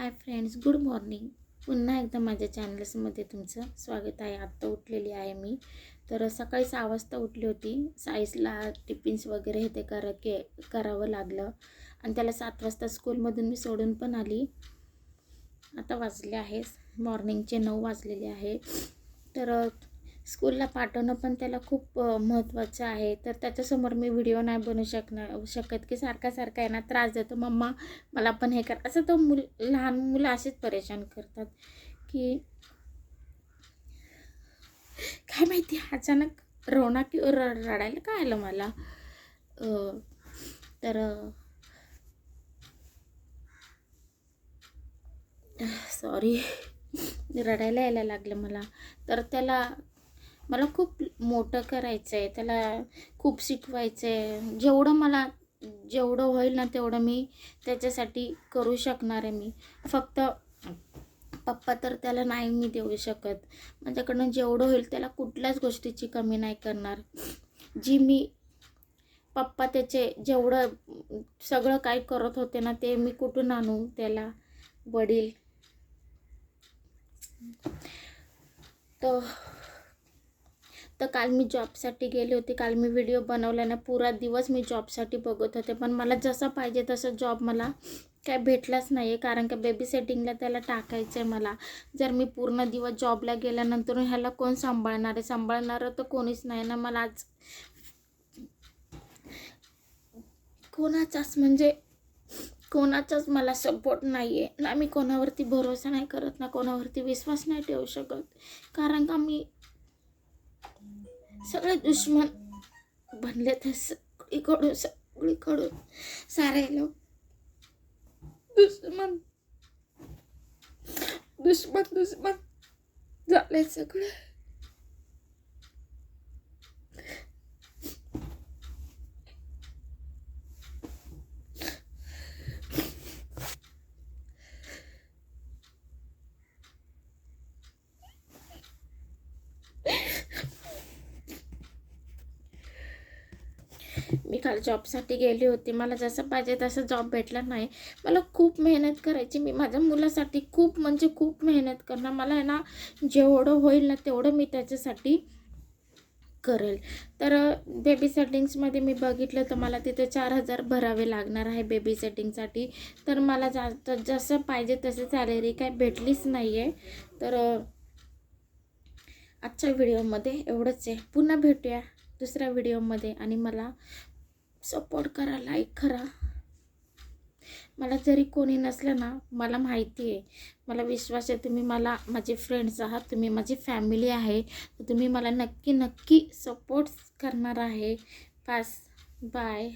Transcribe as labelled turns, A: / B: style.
A: Hi friends good morning पुन्हा एकदा माझ्या चॅनल्समध्ये तुमचं स्वागत आहे. आत्ता उठलेली आहे मी. तर सकाळी सहा वाजता उठली होती. साईजला टिफिन्स वगैरे हे ते करा के करावं लागलं. आणि त्याला सात वाजता स्कूलमधून मी सोडून पण आली. आता वाजले आहे मॉर्निंगचे नऊ वाजलेले आहे तर स्कूलला पाठवणं पण त्याला खूप महत्त्वाचं आहे. तर त्याच्यासमोर मी व्हिडिओ नाही बनवू शकणार शकत की सारखा सारखा यांना ना त्रास देतो. मम्मा मला पण हे कर. असं तो मुल लहान मुलं असेच परेशान करतात की काय माहिती अचानक रोना की रडायला काय आलं मला? तर सॉरी रडायला यायला लागलं मला. तर त्याला मला खूप मोठं करायचं आहे त्याला खूप शिकवायचं आहे जेवढं मला जेवढं होईल ना तेवढं मी त्याच्यासाठी करू शकणार आहे मी. फक्त पप्पा तर त्याला नाही मी देऊ शकत. माझ्याकडनं जेवढं होईल त्याला कुठल्याच गोष्टीची कमी नाही करणार. जी मी पप्पा त्याचे जेवढं सगळं काय करत होते ना ते मी कुठून आणू त्याला? वडील. तर तर काल मी जॉबसाठी गेले होते. काल मी व्हिडिओ बनवला ना पुरा दिवस मी जॉबसाठी बघत होते. पण मला जसं पाहिजे तसं जॉब मला काय भेटलाच नाही आहे कारण का बेबी सेटिंगला त्याला टाकायचं आहे मला. जर मी पूर्ण दिवस जॉबला गेल्यानंतर ह्याला कोण सांभाळणार आहे? सांभाळणारं तर कोणीच नाही ना. मला आज कोणाचाच म्हणजे कोणाचाच मला सपोर्ट नाही आहे ना मी कोणावरती भरोसा नाही करत ना कोणावरती विश्वास नाही ठेवू शकत. कारण का मी Salad Usman. Banlet has ikoro sa ikoro sarelo. Dusman. Dusman, Dusman. Dusman, Dusman. मी काल जॉबसाठी गेली होती. मला जसं पाहिजे तसं जॉब भेटला नाही. मला खूप मेहनत करायची. मी माझ्या मुलासाठी खूप म्हणजे खूप मेहनत करणार. मला आहे ना जेवढं होईल ना तेवढं मी त्याच्यासाठी करेल. तर बेबी सेटिंग्समध्ये मी बघितलं तर मला तिथे चार हजार भरावे लागणार आहे बेबी सेटिंगसाठी तर मला जास्त जसं पाहिजे तसं सॅलरी काय भेटलीच नाही आहे तर आजच्या व्हिडिओमध्ये एवढंच आहे. पुन्हा भेटूया. दुसऱ्या व्हिडिओमध्ये आणि मला सपोर्ट करा लाईक करा. मला जरी कोणी नसलं ना मला माहिती आहे. मला विश्वास आहे तुम्ही मला माझे फ्रेंड्स आहात तुम्ही माझी फॅमिली आहे तर तुम्ही मला नक्की नक्की सपोर्ट करणार आहे. Pass bye